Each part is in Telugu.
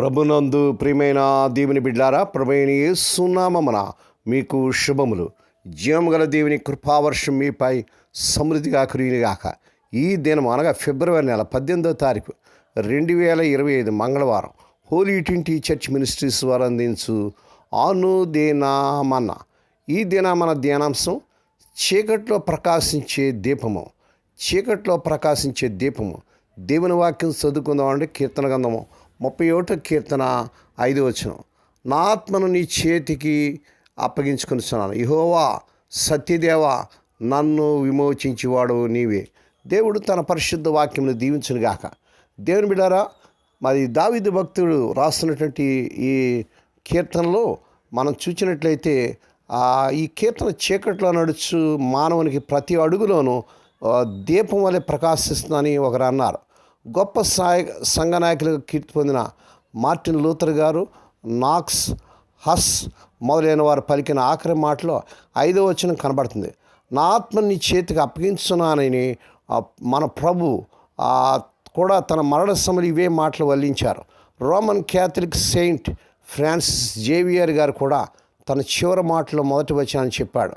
ప్రభునందు ప్రియమైన దేవుని బిడ్లారా ప్రభుని సున్నామన మీకు శుభములు. జీవం గల దేవుని కృపావర్షం మీపై సమృద్ధిగా కురిగాక ఈ దినం అనగా ఫిబ్రవరి నెల పద్దెనిమిదో తారీఖు రెండు వేల ఇరవై ఐదు మంగళవారం హోలీ ట్వంటీ చర్చ్ మినిస్ట్రీస్ వారు అందించు అనుదేనామన్న ఈ దినామన ధ్యానాంశం చీకట్లో ప్రకాశించే దీపము. చీకట్లో ప్రకాశించే దీపము. దేవుని వాక్యం చదువుకుందామండి కీర్తన గంధము ముప్పై ఒకటో కీర్తన ఐదు వచనం. నా ఆత్మను నీ చేతికి అప్పగించుకునిస్తున్నాను ఇహోవా సత్యదేవ నన్ను విమోచించేవాడు నీవే. దేవుడు తన పరిశుద్ధ వాక్యమును దీవించునుగాక. దేవుని బిడారా మరి దావిదు భక్తుడు రాస్తున్నటువంటి ఈ కీర్తనలో మనం చూసినట్లయితే ఈ కీర్తన చీకట్లో నడుచు మానవునికి ప్రతి అడుగులోనూ దీపం వలె ప్రకాశిస్తుందని ఒకరు అన్నారు. గొప్ప సాయ సంఘ నాయకులుగా కీర్తి పొందిన మార్టిన్ లూథర్ గారు నాక్స్ హస్ మొదలైన వారు పలికిన ఆఖరి మాటలో ఐదో వచనం కనబడుతుంది. నా ఆత్మని చేతికి అప్పగించున్నానని మన ప్రభు కూడా తన మరణ సమలు ఇవే మాటలు వల్లించారు. Roman Catholic Saint Francis Xavier గారు కూడా తన చివరి మాటలో మొదటి వచనాన్ని చెప్పాడు.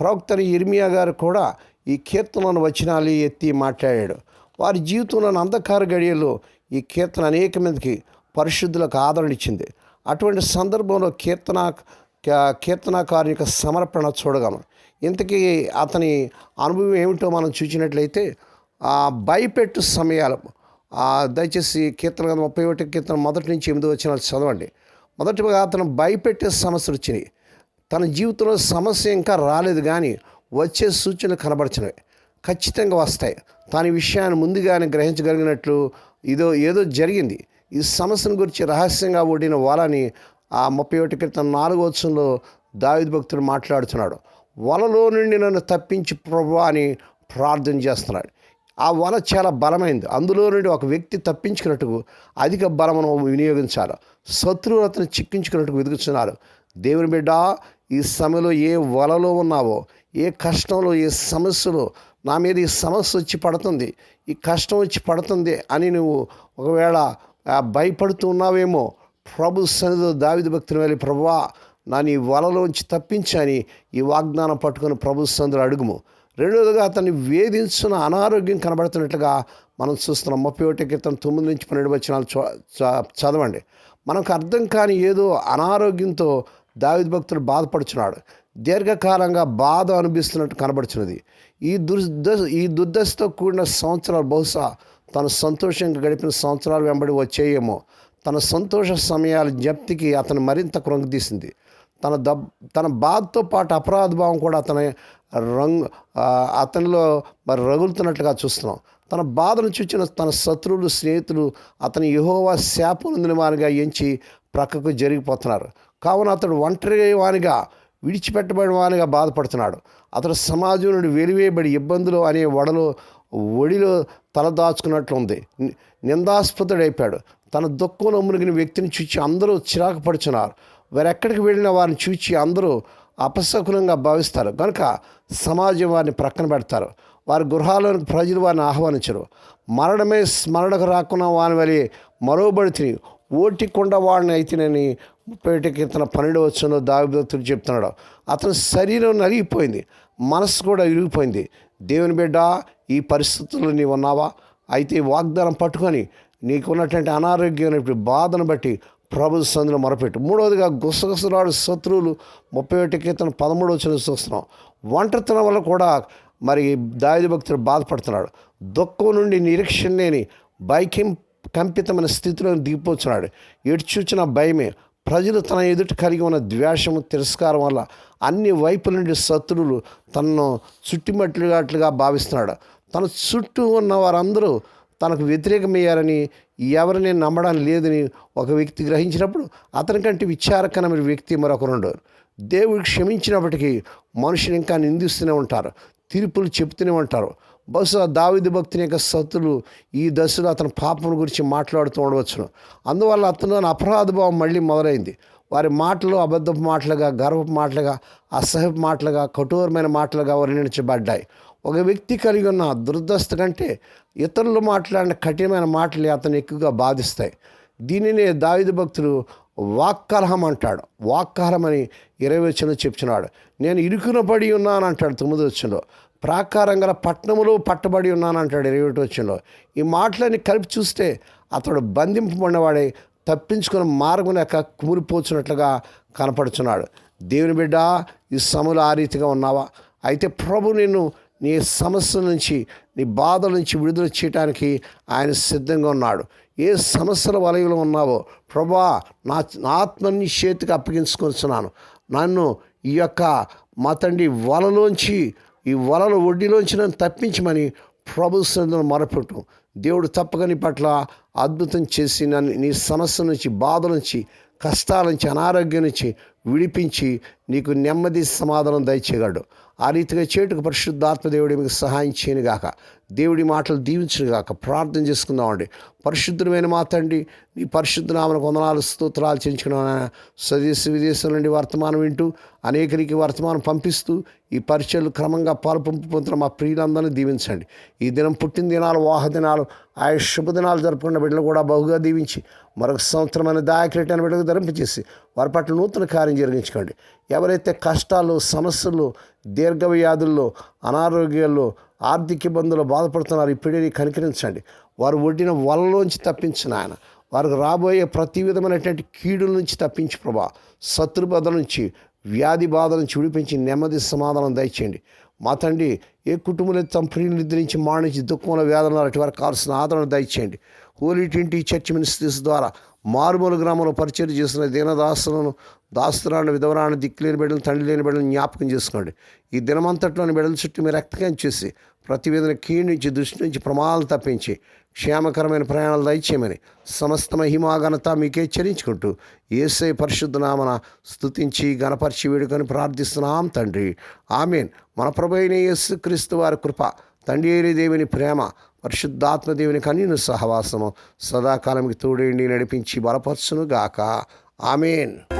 ప్రవక్తని ఇర్మియా గారు కూడా ఈ కీర్తనను వచనాలు ఎత్తి మాట్లాడాడు. వారి జీవితంలోని అంధకార గడియలో ఈ కీర్తన అనేక మందికి పరిశుద్ధులకు ఆదరణ ఇచ్చింది. అటువంటి సందర్భంలో కీర్తన కీర్తనకారు యొక్క సమర్పణ చూడగలం. ఇంతకీ అతని అనుభవం ఏమిటో మనం చూసినట్లయితే ఆ భయపెట్టు సమయాలు దయచేసి కీర్తన ముప్పై ఒకటి కీర్తన మొదటి నుంచి ఎనిమిది వచ్చిన చదవండి. మొదటిగా అతను భయపెట్టే సమస్యలు వచ్చినాయి. తన జీవితంలో సమస్య ఇంకా రాలేదు కానీ వచ్చే సూచనలు కనబడిచినవి ఖచ్చితంగా వస్తాయి. తన విషయాన్ని ముందుగానే గ్రహించగలిగినట్లు ఇదో ఏదో జరిగింది. ఈ సమస్యను గురించి రహస్యంగా ఓడిన వలని ఆ ముప్పై ఒకటి క్రితం నాలుగో వచ్చంలో దావిద భక్తుడు మాట్లాడుతున్నాడు. వలలో నుండి నన్ను తప్పించి ప్రభు అని ప్రార్థన చేస్తున్నాడు. ఆ వల చాలా బలమైంది. అందులో నుండి ఒక వ్యక్తి తప్పించుకున్నట్టుకు అధిక బలమును వినియోగించాలి. శత్రువులు అతను చిక్కించుకున్నట్టుకు వెతుకుతున్నారు. దేవుని బిడ్డ ఈ సమయంలో ఏ వలలో ఉన్నావో ఏ కష్టంలో ఏ సమస్యలో నా మీద ఈ సమస్య వచ్చి పడుతుంది ఈ కష్టం వచ్చి పడుతుంది అని నువ్వు ఒకవేళ భయపడుతూ ఉన్నావేమో ప్రభు సన్నిధిలో దావిద భక్తుని వెళ్ళి ప్రభువా నా నీ వలలోంచి తప్పించని ఈ వాగ్దానం పట్టుకొని ప్రభు సందులో అడుగుము. రెండవదిగా అతన్ని వేధించిన అనారోగ్యం కనబడుతున్నట్లుగా మనం చూస్తున్నాం. ముప్పై ఒకటి క్రితం తొమ్మిది నుంచి పన్నెండు వచ్చినాలు చ- చ- చదవండి. మనకు అర్థం కాని ఏదో అనారోగ్యంతో దావిద భక్తుడు బాధపడుచున్నాడు. దీర్ఘకాలంగా బాధ అనిపిస్తున్నట్టు కనబడుచున్నది. ఈ దుర్ద ఈ దుర్దశతో కూడిన సంవత్సరాలు బహుశా తన సంతోషంగా గడిపిన సంవత్సరాలు వెంబడి వచ్చేయేమో. తన సంతోష సమయాల జప్తికి అతను మరింత కృంగదీసింది. తన దబ్ తన బాధతో పాటు అపరాధ భావం కూడా అతని రంగు అతనిలో మరి రగులుతున్నట్లుగా చూస్తున్నాం. తన బాధను చూచిన తన శత్రువులు స్నేహితులు అతని యహోవా శాపం వానిగా ఎంచి ప్రక్కకు జరిగిపోతున్నారు. కావున అతడు ఒంటరి వానిగా విడిచిపెట్టబడిన వానిగా బాధపడుతున్నాడు. అతడు సమాజం నుండి వెలివేయబడి ఇబ్బందులు అనే వడలో ఒడిలో తల దాచుకున్నట్లు నిందాస్పదుడైపోయాడు తన దుఃఖంలో మునిగిన వ్యక్తిని చూచి అందరూ చిరాకు పడుచున్నారు వారెక్కడికి వెళ్ళిన వారిని చూచి అందరూ అపశకునంగా భావిస్తారు. కనుక సమాజం వారిని ప్రక్కన పెడతారు. వారి గృహాల్లోని ప్రజలు వారిని ఆహ్వానించరు. మరణమే స్మరణకు రాకున్న వాని వలి మరోబడి తిని ఓటి కొండ వాడిని అయితేనని ముప్పై ఒకటి కీర్తన పన్నెండు వచ్చిన దావిభక్తుడు చెప్తున్నాడు. అతని శరీరం నలిగిపోయింది. మనసు కూడా విరిగిపోయింది దేవుని బిడ్డ ఈ పరిస్థితుల్లో నీవు ఉన్నావా? అయితే వాగ్దానం పట్టుకొని నీకున్నటువంటి అనారోగ్యం బాధను బట్టి ప్రభు సందులో మొరపెట్టు. మూడవదిగా గుసగుసలాడు శత్రువులు ముప్పై ఒకటి కీర్తన పదమూడు వచ్చిన చూస్తున్నాం. ఒంటరితనం వల్ల కూడా మరి దాయుధ భక్తుడు బాధపడుతున్నాడు. దుఃఖం నుండి నిరీక్షణ లేని బైకిం కంపితమైన స్థితిలో దిగిపోతున్నాడు. ఎటు చూచిన భయమే. ప్రజలు తన ఎదుట కలిగి ఉన్న ద్వేషము తిరస్కారం వల్ల అన్ని వైపుల నుండి శత్రువులు తనను చుట్టుమట్లుగాట్లుగా భావిస్తున్నాడు. తన చుట్టూ ఉన్న వారందరూ తనకు వ్యతిరేకమయ్యారని ఎవరిని నమ్మడం లేదని ఒక వ్యక్తి గ్రహించినప్పుడు అతనికంటే విచారకరమైన వ్యక్తి మరొకరుండు దేవుడు క్షమించినప్పటికీ మనుషులు ఇంకా నిందిస్తూనే ఉంటారు. తీర్పులు చెప్తూనే ఉంటారు. బహుశా దావిది భక్తుని యొక్క సత్తులు ఈ దశలో అతని పాపం గురించి మాట్లాడుతూ ఉండవచ్చును. అందువల్ల అతను అపరాధ భావం మళ్ళీ మొదలైంది. వారి మాటలు అబద్ధపు మాటలుగా గర్వపు మాటలుగా అసహ్యపు మాటలుగా కఠోరమైన మాటలుగా వర్ణించబడ్డాయి. ఒక వ్యక్తి కలిగి ఉన్న దురదస్థ కంటే ఇతరులు మాట్లాడిన కఠినమైన మాటలు అతను ఎక్కువగా బాధిస్తాయి. దీనినే దావిద భక్తుడు వాక్కలహం అంటాడు. వాక్కర్హం అని ఇరవై వచ్చిన చెప్తున్నాడు. నేను ఇరుకున పడి ఉన్నాను అంటాడు తొమ్మిది వచ్చిలో ప్రాకారం గల పట్టణములో పట్టబడి ఉన్నాను అంటాడు ఇరవై ఒకటి వచ్చిలో ఈ మాటలన్నీ కలిపి చూస్తే అతడు బంధింపబడినవాడే తప్పించుకున్న మార్గం లేక కుమిలిపోతున్నట్లుగా కనపడుచున్నాడు. దేవుని బిడ్డ ఈ సమలు ఆ రీతిగా ఉన్నావా? అయితే ప్రభు నిన్ను నీ సమస్య నుంచి నీ బాధల నుంచి విడుదల చేయడానికి ఆయన సిద్ధంగా ఉన్నాడు. ఏ సమస్యల వలయంలో ఉన్నావో ప్రభా నా నా ఆత్మని చేతికి అప్పగించుకొస్తున్నాను నన్ను ఈ యొక్క మా తండ్రి వలలోంచి ఈ వలల ఒడ్డీలోంచి నన్ను తప్పించమని ప్రభు సన్నిధిలో మొరపెట్టు. దేవుడు తప్పకని పట్ల అద్భుతం చేసి నన్ను నీ సమస్య నుంచి బాధ నుంచి కష్టాల నుంచి అనారోగ్యం నుంచి విడిపించి నీకు నెమ్మది సమాధానం దయచేయగలడు. ఆ రీతిగా చేటుకు పరిశుద్ధాత్మ దేవుడి మీకు సహాయం చేయను గాక దేవుడి మాటలు దీవించను గాక ప్రార్థన చేసుకుందామండి. పరిశుద్ధమైన మాతండి నీ పరిశుద్ధ కొందనాలు వందనాలు స్తోత్రాలు చెంచుకున్న స్వదేశ విదేశం నుండి వర్తమానం వింటూ అనేకరికి వర్తమానం పంపిస్తూ ఈ పరిచయలు క్రమంగా పాల్పంపు పొందుతున్న మా ప్రియులందరినీ దీవించండి. ఈ దినం పుట్టిన దినాలు వాహ దినాలు ఆయా శుభదినాలు జరుపుకున్న బిడ్డలు కూడా బహుగా దీవించి మరొక సంవత్సరమైన దాయకరెట్టిన బిడ్డకు ధరింపచేసి వారి పట్ల నూతన కార్యం జరిగించుకోండి. ఎవరైతే కష్టాలు సమస్యలు దీర్ఘవ్యాధుల్లో అనారోగ్యాల్లో ఆర్థిక ఇబ్బందులు బాధపడుతున్నారు ఇప్పుడే కనికరించండి. వారు ఒడ్డిన వలలోంచి తప్పించిన ఆయన. వారికి రాబోయే ప్రతి విధమైనటువంటి కీడుల నుంచి తప్పించి ప్రభా శత్రు నుంచి వ్యాధి బాధ నుంచి విడిపించి నెమ్మది సమాధానం దయచేయండి. మా తండ్రి ఏ కుటుంబంలో తమ ప్రియులు నిద్రించి మాణించి దుఃఖంలో వేదనలు అటు వారికి కావాల్సిన ఆదరణ దయచేయండి. హోలీ ట్వంటీ చర్చ్ మినిస్ట్రీస్ ద్వారా మారుమూల గ్రామంలో పరిచయం చేస్తున్న దీనదాసులను దాస్తురాన్ని విధవరాన్ని దిక్కులేని బిడ్డలు తండ్రి లేని బిడ్డలను జ్ఞాపకం చేసుకోండి ఈ దినమంతట్లోని బిడ్డల చుట్టూ మీరు రక్తకం చేసి ప్రతివేదన కీడు నుంచి దృష్టి నుంచి ప్రమాదాలు తప్పించి క్షేమకరమైన ప్రయాణాలు దయచేయమని సమస్త మహిమాఘనత మీకే చరించుకుంటూ ఏసై పరిశుద్ధ నామన స్తుతించి గణపరిచి వేడుకొని ప్రార్థిస్తున్నాం తండ్రి. ఆమెన్. మన ప్రభు అయిన యేసు క్రీస్తు వారి కృప తండ్రి అయిన దేవుని ప్రేమ పరిశుద్ధాత్మ దేవుని కనీను సహవాసము. సదాకాలంకి తోడేండి నడిపించి బలపరచునుగాక. ఆమెన్.